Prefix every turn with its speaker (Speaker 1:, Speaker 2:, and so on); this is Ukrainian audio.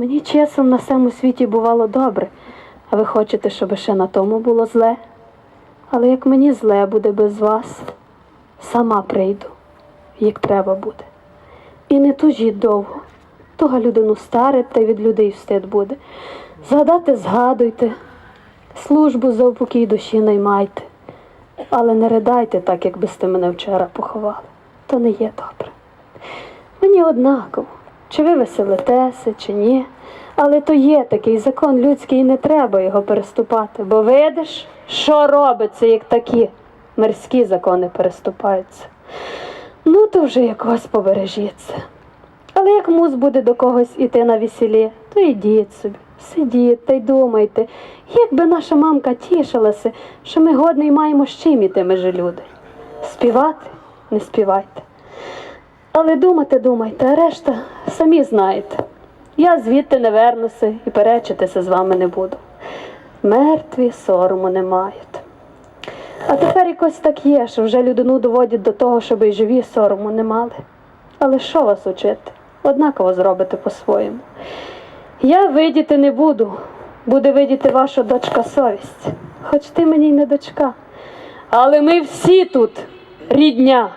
Speaker 1: Мені часом на всьому світі бувало добре, а ви хочете, щоб ще на тому було зле. Але як мені зле буде без вас, сама прийду, як треба буде. І не тужіть довго. Туга людину старить, та від людей встид буде. Згадати згадуйте, службу за упокій душі наймайте, але не ридайте так, якби сте мене вчора поховали. То не є добре. Мені однаково, чи ви веселитеся, чи ні. Але то є такий закон людський, і не треба його переступати. Бо видиш, що робиться, як такі мирські закони переступаються. Ну, то вже якось побережіться. Але як мус буде до когось іти на весілі, то йдіть собі, сидіть та й думайте, як би наша мамка тішилася, що ми годний маємо з чим іти межі люди. Співати не співайте. Але думати, думайте, а решта самі знаєте. Я звідти не вернуся і перечитися з вами не буду. Мертві сорому не мають. А тепер якось так є, що вже людину доводять до того, щоб і живі сорому не мали. Але що вас учити? Однаково зробите по-своєму. Я видіти не буду, буде видіти ваша дочка совість, хоч ти мені й не дочка. Але ми всі тут рідня.